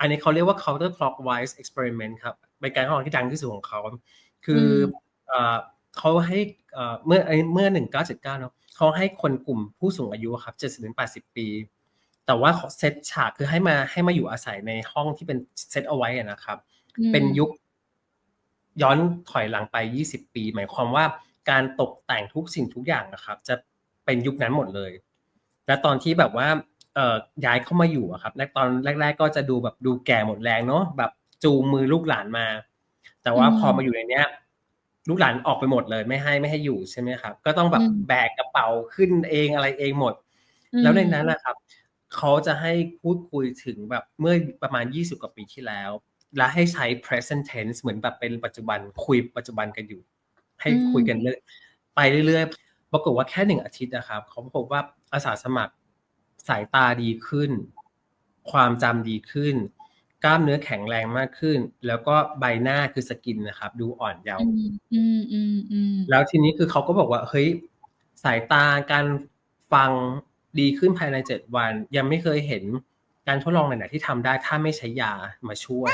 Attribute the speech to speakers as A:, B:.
A: อันนี้เขาเรียกว่า counter clockwise experiment ครับเป็นการทดลองที่ดังที่สุดของเขา คือเอ่อเขาให้เอ่อเมื่อเมื่อ 1979เนาะเขาให้คนกลุ่มผู้สูงอายุครับ70-80 ปี แต่ว่าเขาเซตฉากคือให้มาให้มาอยู่อาศัยในห้องที่เป็นเซตเอาไว้อะนะครับ
B: อืม
A: เป็นยุคย้อนถอยหลังไป 20 ปี หมายความว่าการตกแต่งทุกสิ่งทุกอย่างนะครับ จะเป็นยุคนั้นหมดเลย และตอนที่แบบว่าเอ่อ ย้ายเข้ามาอยู่อะครับแรกตอนแรก ๆ ก็จะดูแบบดูแก่หมดแรงเนาะแบบจูงมือลูกหลานมา แต่ว่า
B: อืม
A: พอมาอยู่ในเนี้ย ลูกหลานออกไปหมดเลยไม่ให้ไม่ให้อยู่ใช่ไหมครับ ก็ต้องแบบ
B: อืม
A: แบกกระเป๋าขึ้นเองอะไรเองหมด
B: อืม
A: แล้วในนั้นนะครับเขาจะให้พูดคุยถึงแบบเมื่อประมาณ 20 กว่าปีที่แล้ว และให้ใช้ present tense เหมือนแบบเป็นปัจจุบันคุยปัจจุบันกันอยู่ ให้คุยกันเรื่อยไปเรื่อยๆปรากฏว่าแค่หนึ่งอาทิตย์นะครับเขาพบว่าอาสาสมัคร สายตาดีขึ้น ความจำดีขึ้น กล้ามเนื้อแข็งแรงมากขึ้น แล้วก็ใบหน้าคือสกินนะครับ ดูอ่อนเยาว์
B: อืมอืมอืมอืม
A: แล้วทีนี้คือเขาก็บอกว่า เฮ้ย สายตาการฟังดีขึ้นภายในเจ็ดวัน ยังไม่เคยเห็นการทดลองไหนๆที่ทำได้ถ้าไม่ใช้ยามาช่วย